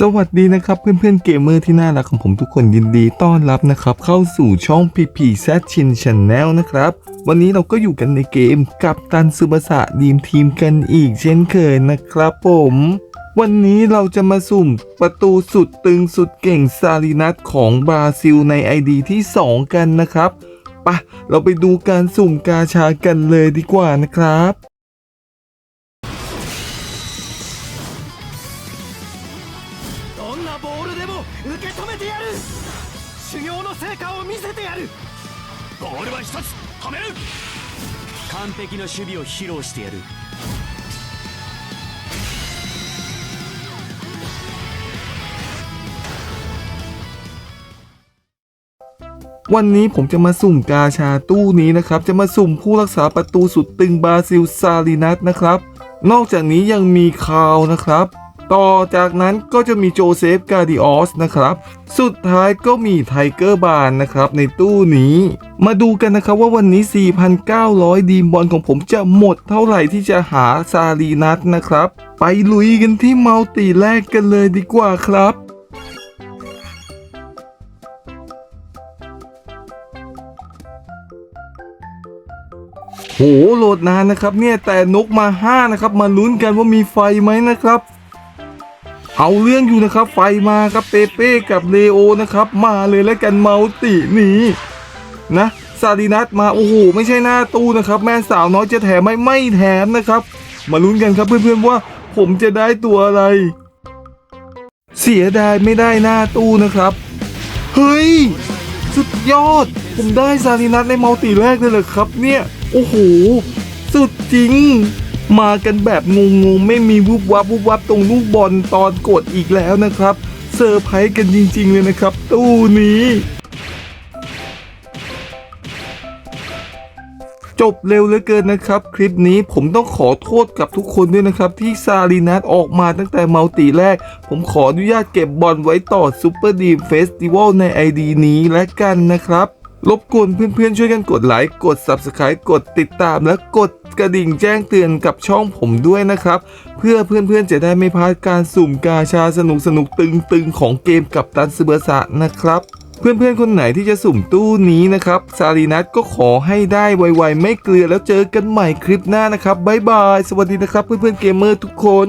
สวัสดีนะครับเพื่อนๆเกมเมอร์ที่น่ารักของผมทุกคนยินดีต้อนรับนะครับ เข้าสู่ช่อง PP Z Chin Channel นะครับ วันนี้เราก็อยู่กันในเกมกับตันซูบาสะดีมทีมกันอีกเช่นเคยนะครับผม วันนี้เราจะมาสุ่มประตูสุดตึงสุดเก่งซาลินัทของบราซิลใน ID ที่ 2 กันนะครับปะเราไปดูการสุ่มกาชากันเลยดีกว่านะครับ どんなボールでも受け止めてやる修行の成果を見せてやるボールは一つ止める完璧な守備を披露してやる วันนี้ผมจะมาสุ่มกาชาตู้นี้นะครับ จะมาสุ่มผู้รักษาประตูสุดตึงบราซิลซาลินัสนะครับ นอกจากนี้ยังมีคาวนะครับ ต่อจากนั้นก็จะมีโจเซฟกาดิออสนะครับ สุดท้ายก็มีไทเกอร์บานนะครับในตู้นี้ มาดูกันนะครับว่าวันนี้ 4,900 ดีมบอลของผมจะหมดเท่าไหร่ที่จะหาซาลีนัสนะครับ ไปลุยกันที่มัลติแรกกันเลยดีกว่าครับโหโหลดนานนะครับเนี่ยแต่นกมา 5 นะครับ มาลุ้นกันว่ามีไฟไหมนะครับ เอาเรื่องอยู่นะครับ ไฟมาครับเปเป้กับเลโอนะครับ มาเลยแล้วกันเมาตินี้นะซาดินัสมาโอ้โหไม่ใช่หน้าตู้นะครับ แม่สาวน้อยจะแถมไหมไม่แถมนะครับ มาลุ้นกันครับเพื่อนๆว่าผมจะได้ตัวอะไร เสียดายไม่ได้หน้าตู้นะครับ เฮ้ย สุดยอด ผมได้ซาลินัสในมัลติแรกเลยเหรอครับ เนี่ย โอ้โห สุดจริง มากันแบบงงๆ ไม่มีวุบวับวุบวับตรงลูกบอลตอนกดอีกแล้วนะครับเซอร์ไพรส์กันจริง ๆ เลยนะครับ ตู้นี้ จบเร็วเหลือเกินนะครับ คลิปนี้ผมต้องขอโทษกับทุกคนด้วยนะครับ ที่ซาลีนัทออกมาตั้งแต่เมัลติแรก ผมขออนุญาตเก็บบอลไว้ต่อซูเปอร์ดีมเฟสติวัลใน ID นี้และกันนะครับ รบกวนเพื่อนๆช่วยกันกดไลค์กด Subscribe กดติดตามและกดกระดิ่งแจ้งเตือนกับช่องผมด้วยนะครับ เพื่อเพื่อนๆจะได้ไม่พลาดการสุ่มกาชาสนุกสนุกตึงๆ ของเกมกับตันซเบอร์สะนะครับ เพื่อนๆคนไหนที่จะสุ่มตู้นี้นะครับซาลีนัทก็ขอให้ได้ไวๆ ไม่เกลือแล้วเจอกันใหม่คลิปหน้านะครับบ๊ายบาย สวัสดีนะครับเพื่อนๆเกมเมอร์ทุกคน